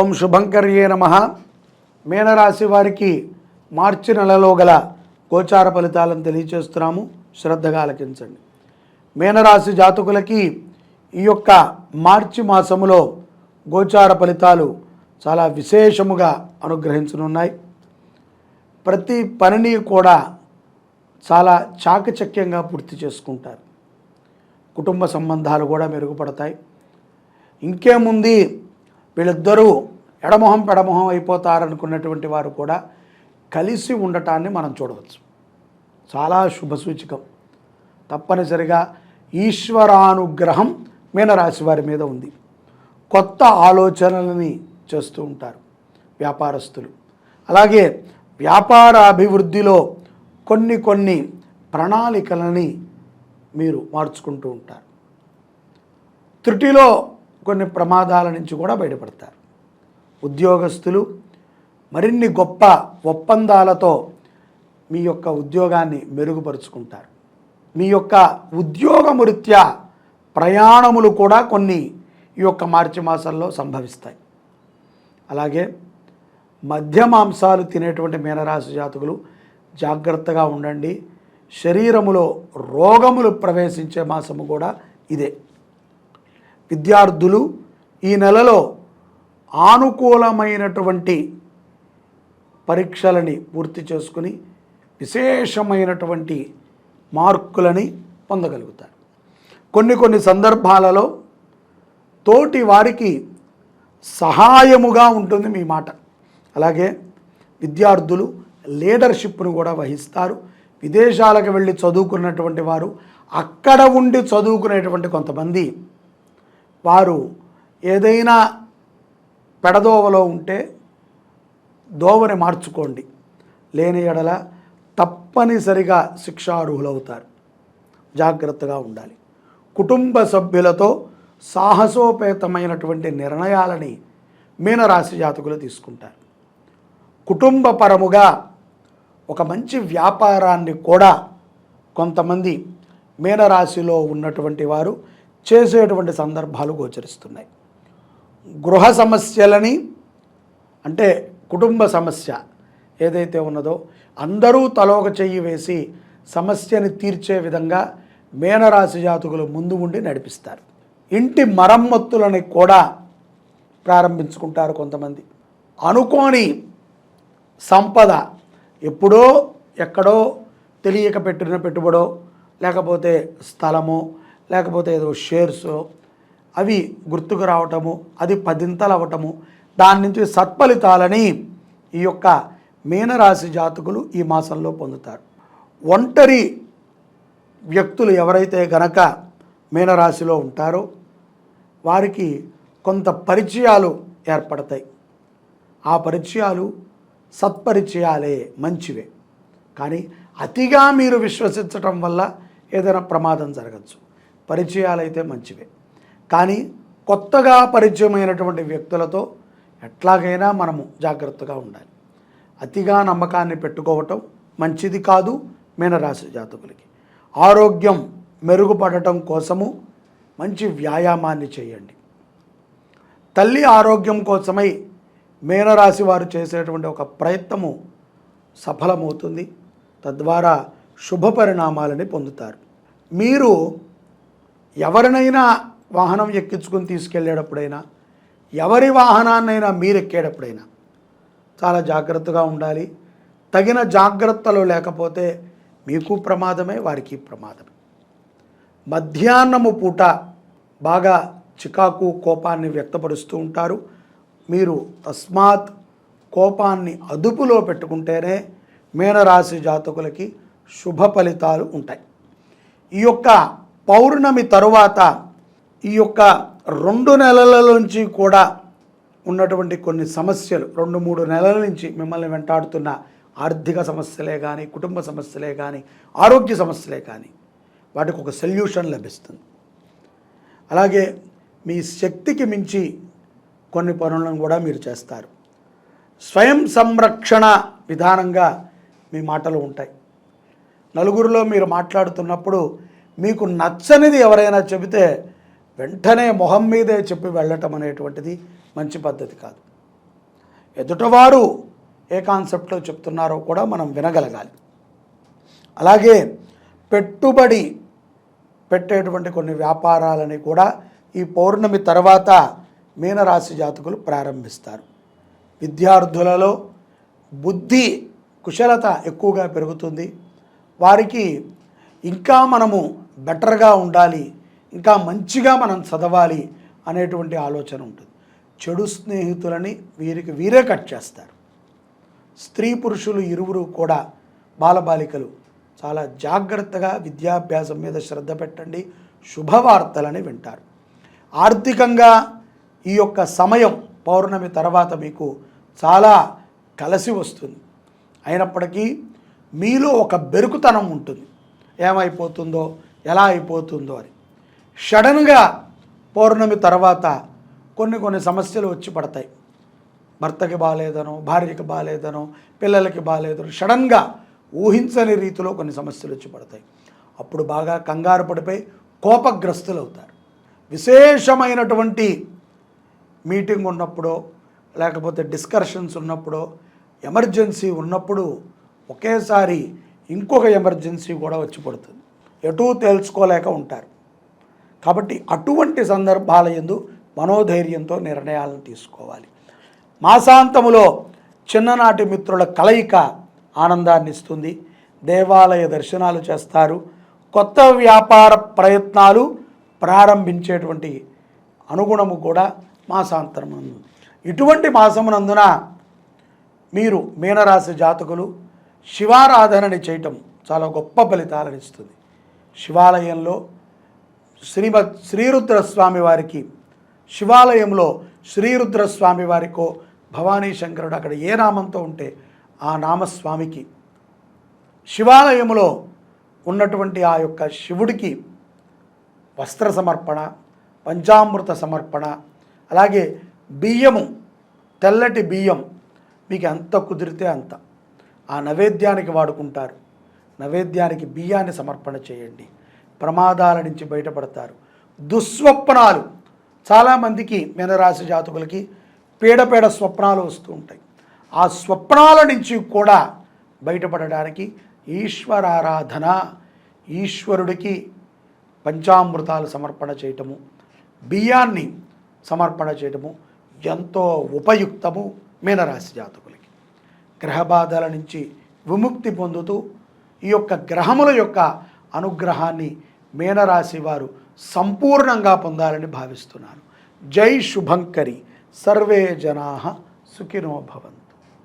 ఓం శుభంకర్యే నమ. మీనరాశి వారికి మార్చి నెలలో గల గోచార ఫలితాలను తెలియచేస్తున్నాము. శ్రద్ధగా ఆలకించండి మీనరాశి జాతకులకి ఈ యొక్క మార్చి మాసములో గోచార ఫలితాలు చాలా విశేషముగా అనుగ్రహించనున్నాయి. ప్రతి పనిని కూడా చాలా చాకచక్యంగా పూర్తి చేసుకుంటారు. కుటుంబ సంబంధాలు కూడా మెరుగుపడతాయి. ఇంకేముంది? వీళ్ళిద్దరూ ఎడమొహం పెడమొహం అయిపోతారనుకున్నటువంటి వారు కూడా కలిసి ఉండటాన్ని మనం చూడవచ్చు. చాలా శుభసూచికం. తప్పనిసరిగా ఈశ్వరానుగ్రహం మీనరాశి వారి మీద ఉంది. కొత్త ఆలోచనలని చేస్తూ ఉంటారు వ్యాపారస్తులు. అలాగే వ్యాపార అభివృద్ధిలో కొన్ని కొన్ని ప్రణాళికలని మీరు మార్చుకుంటూ ఉంటారు. త్రుటిలో కొన్ని ప్రమాదాల నుంచి కూడా బయటపడతారు. ఉద్యోగస్తులు మరిన్ని గొప్ప ఒప్పందాలతో మీ యొక్క ఉద్యోగాన్ని మెరుగుపరుచుకుంటారు. మీ యొక్క ఉద్యోగమృత్యా ప్రయాణములు కూడా కొన్ని ఈ యొక్క మార్చి మాసంలో సంభవిస్తాయి. అలాగే మధ్య మాంసాలు తినేటువంటి మీనరాశి జాతకులు జాగ్రత్తగా ఉండండి. శరీరములో రోగములు ప్రవేశించే మాసము కూడా ఇదే. విద్యార్థులు ఈ నెలలో ఆనుకూలమైనటువంటి పరీక్షలని పూర్తి చేసుకుని విశేషమైనటువంటి మార్కులని పొందగలుగుతారు. కొన్ని కొన్ని సందర్భాలలో తోటి వారికి సహాయముగా ఉంటుంది మీ మాట. అలాగే విద్యార్థులు లీడర్షిప్ను కూడా వహిస్తారు. విదేశాలకు వెళ్ళి చదువుకున్నటువంటి వారు అక్కడ ఉండి చదువుకునేటువంటి కొంతమంది వారు ఏదైనా పెడదోవలో ఉంటే దోవని మార్చుకోండి. లేని ఎడల తప్పనిసరిగా శిక్షార్హులవుతారు. జాగ్రత్తగా ఉండాలి. కుటుంబ సభ్యులతో సాహసోపేతమైనటువంటి నిర్ణయాలని మీనరాశి జాతకులు తీసుకుంటారు. కుటుంబపరముగా ఒక మంచి వ్యాపారాన్ని కూడా కొంతమంది మీనరాశిలో ఉన్నటువంటి వారు చేసేటువంటి సందర్భాలు గోచరిస్తున్నాయి. గృహ సమస్యలని అంటే కుటుంబ సమస్య ఏదైతే ఉన్నదో అందరూ తలోక చెయ్యి వేసి సమస్యని తీర్చే విధంగా మేనరాశి జాతకులు ముందు ఉండి నడిపిస్తారు. ఇంటి మరమ్మతులని కూడా ప్రారంభించుకుంటారు కొంతమంది. అనుకోని సంపద ఎప్పుడో ఎక్కడో తెలియక పెట్టిన పెట్టుబడో లేకపోతే స్థలమో లేకపోతే ఏదో షేర్స్ అవి గుర్తుకు రావటము అది పదింతలు అవ్వటము దాని నుంచి సత్ఫలితాలని ఈ యొక్క మీనరాశి జాతకులు ఈ మాసంలో పొందుతారు. ఒంటరి వ్యక్తులు ఎవరైతే గనక మీనరాశిలో ఉంటారో వారికి కొంత పరిచయాలు ఏర్పడతాయి. ఆ పరిచయాలు సత్పరిచయాలే మంచివే. కానీ అతిగా మీరు విశ్వసించటం వల్ల ఏదైనా ప్రమాదం జరగచ్చు. పరిచయాలైతే మంచివే. కానీ కొత్తగా పరిచయమైనటువంటి వ్యక్తులతో ఎట్లాగైనా మనము జాగ్రత్తగా ఉండాలి. అతిగా నమ్మకాన్ని పెట్టుకోవటం మంచిది కాదు మీనరాశి జాతకులకి. ఆరోగ్యం మెరుగుపడటం కోసము మంచి వ్యాయామాన్ని చేయండి. తల్లి ఆరోగ్యం కోసమై మీనరాశి వారు చేసేటువంటి ఒక ప్రయత్నము సఫలమవుతుంది. తద్వారా శుభ పరిణామాలని పొందుతారు. మీరు ఎవరినైనా వాహనం ఎక్కించుకుని తీసుకెళ్ళేటప్పుడైనా ఎవరి వాహనాన్నైనా మీరు ఎక్కేటప్పుడైనా చాలా జాగ్రత్తగా ఉండాలి. తగిన జాగ్రత్తలు లేకపోతే మీకు ప్రమాదమే వారికి ప్రమాదమే. మధ్యాహ్నము పూట బాగా చికాకు కోపాన్ని వ్యక్తపరుస్తూ ఉంటారు. మీరు తస్మాత్ కోపాన్ని అదుపులో పెట్టుకుంటేనే మీనరాశి జాతకులకి శుభ ఫలితాలు ఉంటాయి. ఈ యొక్క పౌర్ణమి తరువాత ఈ యొక్క రెండు నెలల నుంచి కూడా ఉన్నటువంటి కొన్ని సమస్యలు రెండు మూడు నెలల నుంచి మిమ్మల్ని వెంటాడుతున్న ఆర్థిక సమస్యలే కానీ కుటుంబ సమస్యలే కానీ ఆరోగ్య సమస్యలే కానీ వాటికి ఒక సొల్యూషన్ లభిస్తుంది. అలాగే మీ శక్తికి మించి కొన్ని పనులను కూడా మీరు చేస్తారు. స్వయం సంరక్షణ విధానంగా మీ మాటలు ఉంటాయి. నలుగురిలో మీరు మాట్లాడుతున్నప్పుడు మీకు నచ్చనిది ఎవరైనా చెబితే వెంటనే మొహం మీదే చెప్పి వెళ్ళటం అనేటువంటిది మంచి పద్ధతి కాదు. ఎదుటవారు ఏ కాన్సెప్ట్లో చెప్తున్నారో కూడా మనం వినగలగాలి. అలాగే పెట్టుబడి పెట్టేటువంటి కొన్ని వ్యాపారాలని కూడా ఈ పౌర్ణమి తర్వాత మీనరాశి జాతకులు ప్రారంభిస్తారు. విద్యార్థులలో బుద్ధి కుశలత ఎక్కువగా పెరుగుతుంది. వారికి ఇంకా మనము బెటర్గా ఉండాలి ఇంకా మంచిగా మనం చదవాలి అనేటువంటి ఆలోచన ఉంటుంది. చెడు స్నేహితులని వీరికి వీరే కట్ చేస్తారు. స్త్రీ పురుషులు ఇరువురు కూడా బాలబాలికలు. చాలా జాగ్రత్తగా విద్యాభ్యాసం మీద శ్రద్ధ పెట్టండి శుభవార్తలని వింటారు. ఆర్థికంగా ఈ యొక్క సమయం పౌర్ణమి తర్వాత మీకు చాలా కలిసి వస్తుంది. అయినప్పటికీ మీలో ఒక బెరుకుతనం ఉంటుంది. ఏమైపోతుందో ఎలా అయిపోతుందో అని. సడన్గా పౌర్ణమి తర్వాత కొన్ని కొన్ని సమస్యలు వచ్చి పడతాయి. భర్తకి బాగాలేదనో భార్యకి బాగాలేదనో పిల్లలకి బాగాలేదనో సడన్గా ఊహించని రీతిలో కొన్ని సమస్యలు వచ్చి పడతాయి. అప్పుడు బాగా కంగారు పడిపోయి కోపగ్రస్తులు అవుతారు విశేషమైనటువంటి మీటింగ్ ఉన్నప్పుడో లేకపోతే డిస్కషన్స్ ఉన్నప్పుడో ఎమర్జెన్సీ ఉన్నప్పుడు ఒకేసారి ఇంకొక ఎమర్జెన్సీ కూడా వచ్చి పడుతుంది. ఎటూ తెలుసుకోలేక ఉంటారు. కాబట్టి అటువంటి సందర్భాల ఎందు మనోధైర్యంతో నిర్ణయాలను తీసుకోవాలి. మాసాంతములో చిన్ననాటి మిత్రుల కలయిక ఆనందాన్ని ఇస్తుంది. దేవాలయ దర్శనాలు చేస్తారు. కొత్త వ్యాపార ప్రయత్నాలు ప్రారంభించేటువంటి అనుగుణము కూడా మాసాంతరమునందు. ఇటువంటి మాసమునందున మీరు మీనరాశి జాతకులు శివారాధనని చేయటం చాలా గొప్ప ఫలితాలను ఇస్తుంది. శివాలయంలో శ్రీమద్ శ్రీరుద్రస్వామి వారికి శివాలయంలో శ్రీరుద్రస్వామి వారికో భవానీ శంకరుడు అక్కడ ఏ నామంతో ఉంటే ఆ నామస్వామికి. శివాలయంలో ఉన్నటువంటి ఆ యొక్క శివుడికి వస్త్ర సమర్పణ పంచామృత సమర్పణ అలాగే బియ్యము తెల్లటి బియ్యం మీకు ఎంత కుదిరితే అంత ఆ నైవేద్యానికి వాడుకుంటారు. నైవేద్యానికి బియ్యాన్ని సమర్పణ చేయండి. ప్రమాదాల నుంచి బయటపడతారు. దుస్వప్నాలు. చాలామందికి మీనరాశి జాతకులకి పీడపీడ స్వప్నాలు వస్తూ ఉంటాయి. ఆ స్వప్నాల నుంచి కూడా బయటపడడానికి ఈశ్వరారాధన ఈశ్వరుడికి పంచామృతాలు సమర్పణ చేయటము బియ్యాన్ని సమర్పణ చేయటము ఎంతో ఉపయుక్తము మీనరాశి జాతకులకి. గ్రహబాధల నుంచి విముక్తి పొందుతూ ఈ యొక్క గ్రహముల యొక్క అనుగ్రహాన్ని మీనరాశి వారు సంపూర్ణంగా పొందాలని భావిస్తున్నాను జై శుభంకరి. సర్వే జనా సుఖినో భవంతు.